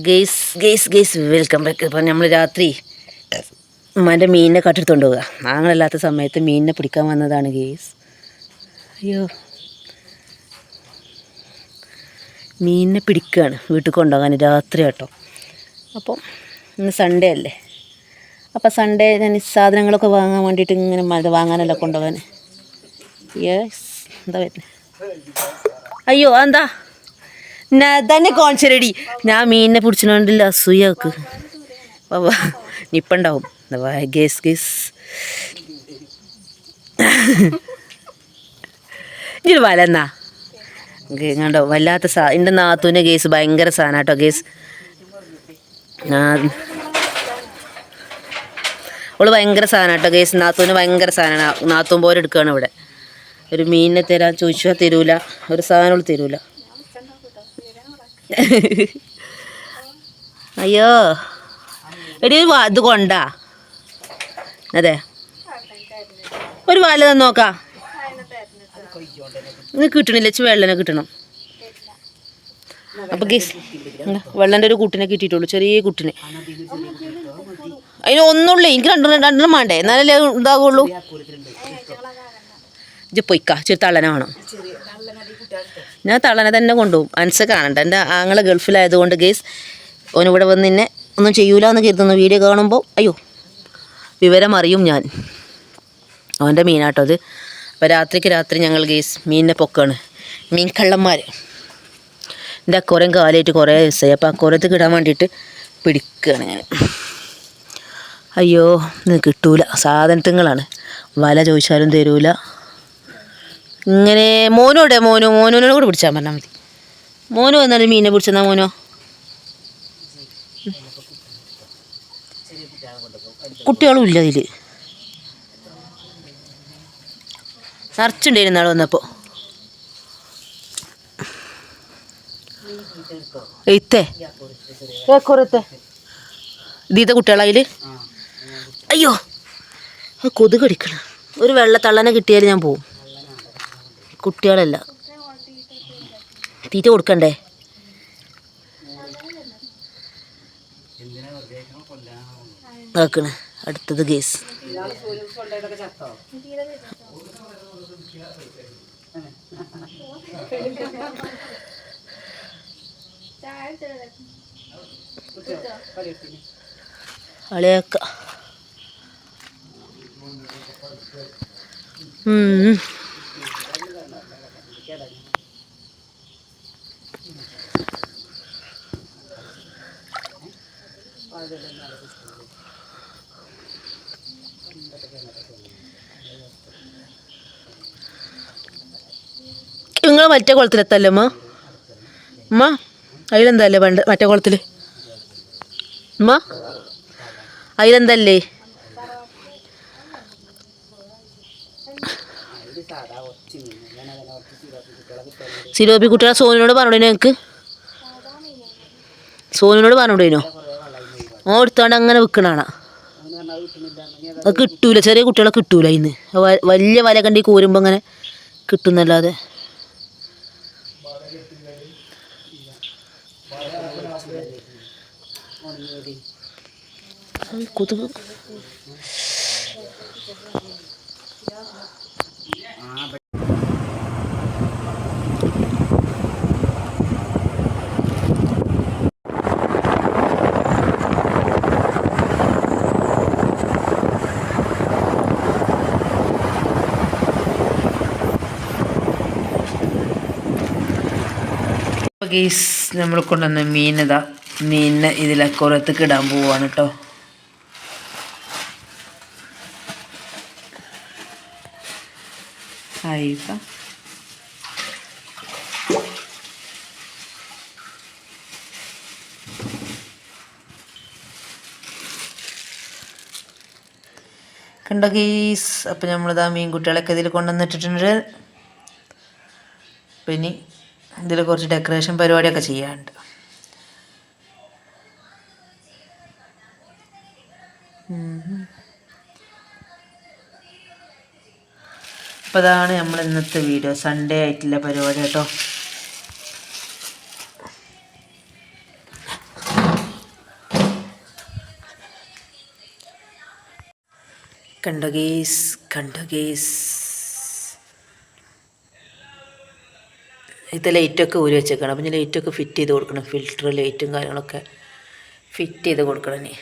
Guys guys guys welcome back അപ്പം നമ്മൾ രാത്രി ഉമ്മാന്റെ മീനിനെ കട്ടെടുത്തോണ്ട് പോവുക ആങ്ങളല്ലാത്ത സമയത്ത് മീനിനെ പിടിക്കാൻ വന്നതാണ് ഗെയ്സ് അയ്യോ. മീനിനെ പിടിക്കുകയാണ് വീട്ടിൽ കൊണ്ടുപോകാൻ രാത്രി കേട്ടോ. അപ്പം ഇന്ന് സൺഡേ അല്ലേ? അപ്പോൾ സൺഡേ ഞാൻ സാധനങ്ങളൊക്കെ വാങ്ങാൻ വേണ്ടിയിട്ട് ഇങ്ങനെ മഴ വാങ്ങാനല്ല കൊണ്ടുപോകാൻ? യെസ് എന്താ വരുന്നത് അയ്യോ എന്താ തന്നെ കോൺച്ചരടി ഞാൻ മീനിനെ പിടിച്ചിട്ടുണ്ടല്ലോ അസൂയക്ക് നിപ്പുണ്ടാവും. ഗേസ് ഗേസ് വല എന്നാ? കണ്ടോ വല്ലാത്ത സാ എന്റെ നാത്തൂന്റെ കേസ് ഭയങ്കര സാധനം കേട്ടോ കേസ് ഓൾ ഭയങ്കര സാധനം കേട്ടോ കേസ് നാത്തൂന് ഭയങ്കര സാധനമാണ് നാത്തൂൻ പോലെ എടുക്കുകയാണ് ഇവിടെ. ഒരു മീനിനെ തരാൻ ചോദിച്ചാൽ തരൂല. ഒരു സാധനം തരൂല. അയ്യോ. എടി ഒരു ഇത് കൊണ്ടാ. അതെ. ഒരു വാല തന്നെ നോക്കാം. ഇന്ന് കിട്ടണില്ല വെള്ളനെ കിട്ടണം. അപ്പൊ ഗീസ് വെള്ളന്റെ ഒരു കുട്ടിനെ കിട്ടിയിട്ടുള്ളൂ ചെറിയ കുട്ടിനെ. അതിന് ഒന്നുള്ളേ എനിക്ക് രണ്ടെണ്ണം രണ്ടെണ്ണം വേണ്ടേ? എന്നാലല്ലേ ഇതാകുള്ളൂ ഇജ്ജ് പൊയ്ക്ക ചെറു തള്ളനെ വേണം ഞാൻ തള്ളനെ തന്നെ കൊണ്ടുപോകും. അൻസ കാണണ്ട. എന്റെ ആങ്ങളെ ഗൾഫിലായതുകൊണ്ട് ഗേസ് ഓനിവിടെ വന്ന് നിന്നെ ഒന്നും ചെയ്യൂല എന്ന് കരുതുന്നു വീഡിയോ കാണുമ്പോൾ അയ്യോ വിവരം അറിയും ഞാൻ. അവന്റെ മീനാട്ടോ അത്. അപ്പോൾ രാത്രിക്ക് രാത്രി ഞങ്ങൾ ഗേസ് മീനിനെ പൊക്കാണ്. മീൻ കള്ളന്മാർ എന്റെ അക്കോരം കാലായിട്ട് കുറേ ദിവസമായി അപ്പോൾ അക്കോരത്ത് കിടാൻ വേണ്ടിയിട്ട് പിടിക്കുകയാണ് ഞാൻ അയ്യോ ഇത് കിട്ടൂല. സാധനത്തുങ്ങളാണ്. വല ചോദിച്ചാലും തരൂല. ഇങ്ങനെ മോനോടെ മോനോ മോനോനോട് കൂടി പിടിച്ചാൽ പറഞ്ഞാൽ മതി. മോനോ എന്നാലും മീനെ പിടിച്ചെന്നാ മോനോ? കുട്ടികളും ഇല്ല ഇതിൽ നിറച്ചുണ്ടായിരുന്നു നാളെ വന്നപ്പോൾ ഇത്തേ ഇതീത്തെ കുട്ടികളതിൽ അയ്യോ കൊതുക് കടിക്കണ. ഒരു വെള്ളത്തള്ളനെ കിട്ടിയാൽ ഞാൻ പോവും. കുട്ടികളല്ല. തീറ്റ കൊടുക്കണ്ടേ? ആക്കണ് അടുത്തത് കേസ് അളയാക്ക. നിങ്ങൾ മറ്റേ കുളത്തിലെത്തല്ലേ അമ്മ അമ്മ അതിലെന്തല്ലേ പണ്ട് മറ്റേ കുളത്തിൽ അമ്മ അതിലെന്തല്ലേ സിലോപ്പി കുട്ടികളെ സോനിനോട് പറഞ്ഞോടേനോ ഞങ്ങൾക്ക് സോനിനോട് പറഞ്ഞോടേനോ ഓ എടുത്തോണ്ട് അങ്ങനെ വിൽക്കണാണ അത് കിട്ടൂല. ചെറിയ കുട്ടികളെ കിട്ടൂല ഇന്ന് വലിയ വല കണ്ടി കോരുമ്പോൾ അങ്ങനെ കിട്ടുന്നല്ലാതെ. കൊതുക്. ഗീസ് നമ്മൾ കൊണ്ടുവന്ന മീനതാ മീനിനെ ഇതിലക്കുറത്തേക്ക് ഇടാൻ പോവാണ് കേട്ടോ കണ്ട കണ്ടോ ഗീസ്? അപ്പം നമ്മളിതാ മീൻകുട്ടികളൊക്കെ ഇതിൽ കൊണ്ടുവന്നിട്ടിട്ടുണ്ട്. പിന്നെ ഇതിൽ കുറച്ച് ഡെക്കറേഷൻ പരിപാടിയൊക്കെ ചെയ്യാനുണ്ട്. അപ്പോൾ അതാണ് നമ്മൾ ഇന്നത്തെ വീഡിയോ. സൺഡേ ആയിട്ടുള്ള പരിപാടി കേട്ടോ. കണ്ടോ ഗേസ് കണ്ടോ ഗേസ് ഇത് ലൈറ്റൊക്കെ ഊരി വെച്ചേക്കണം. അപ്പം ലൈറ്റൊക്കെ ഫിറ്റ് ചെയ്ത് കൊടുക്കണം. ഫിൽറ്റർ ലൈറ്റും കാര്യങ്ങളൊക്കെ ഫിറ്റ് ചെയ്ത് കൊടുക്കണം ഇനി.